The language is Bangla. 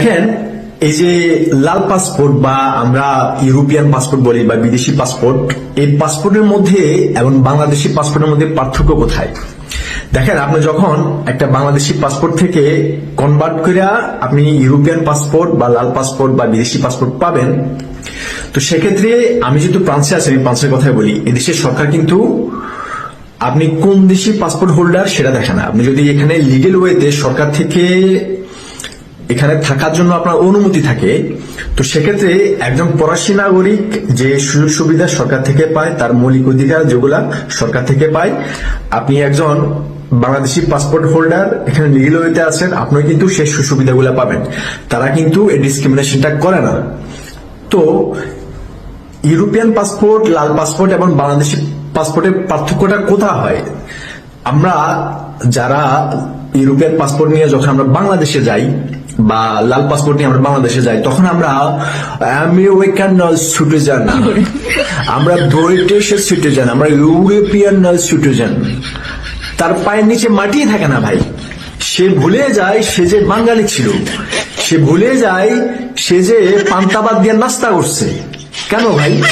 দেখেন, এই যে লাল পাসপোর্ট বা আমরা ইউরোপিয়ান পাসপোর্ট বলি বা বিদেশি পাসপোর্ট, এই পাসপোর্টের মধ্যে এবং বাংলাদেশি পাসপোর্টের মধ্যে পার্থক্য কোথায়? দেখেন, আপনি যখন একটা বাংলাদেশি পাসপোর্ট থেকে কনভার্ট করে আপনি ইউরোপিয়ান পাসপোর্ট বা লাল পাসপোর্ট বা বিদেশি পাসপোর্ট পাবেন, তো সেক্ষেত্রে আমি যেহেতু ফ্রান্সে আছি, আমি ফ্রান্সের কথাই বলি, এদেশের সরকার কিন্তু আপনি কোন দেশি পাসপোর্ট হোল্ডার সেটা দেখে না। আপনি যদি এখানে লিগেল ওয়েতে সরকার থেকে এখানে থাকার জন্য আপনার অনুমতি থাকে। তো সেক্ষেত্রে একজন ফরাসি নাগরিক যে সুযোগ সুবিধা সরকার থেকে পায়, তার মৌলিক অধিকার যেগুলা সরকার থেকে পায়, আপনি একজন বাংলাদেশি পাসপোর্ট হোল্ডার এখানে লিগেল ওয়েতে আছেন আপনিও কিন্তু সেই সুবিধাগুলো পাবেন। তারা কিন্তু এই ডিসক্রিমিনেশনটা করে না। তো ইউরোপিয়ান পাসপোর্ট লাল পাসপোর্ট এবং বাংলাদেশি পাসপোর্টের পার্থক্যটা কোথা হয়? আমরা যারা ইউরোপিয়ান পাসপোর্ট নিয়ে যখন আমরা বাংলাদেশে যাই বা লাল পাসপোর্ট নিয়ে আমরা বাংলাদেশে যাই, তখন আমরা আমেরিকান সিটিজেন আমরা ব্রিটিশ সিটিজেন আমরা ইউরোপিয়ান সিটিজেন তার পায়ের নিচে মাটি থাকে না ভাই। সে ভুলে যায় সে যে বাঙালি ছিল। সে ভুলে যায় সে যে পান্তাবাদ দিয়ে নাস্তা করছে। কেন ভাই?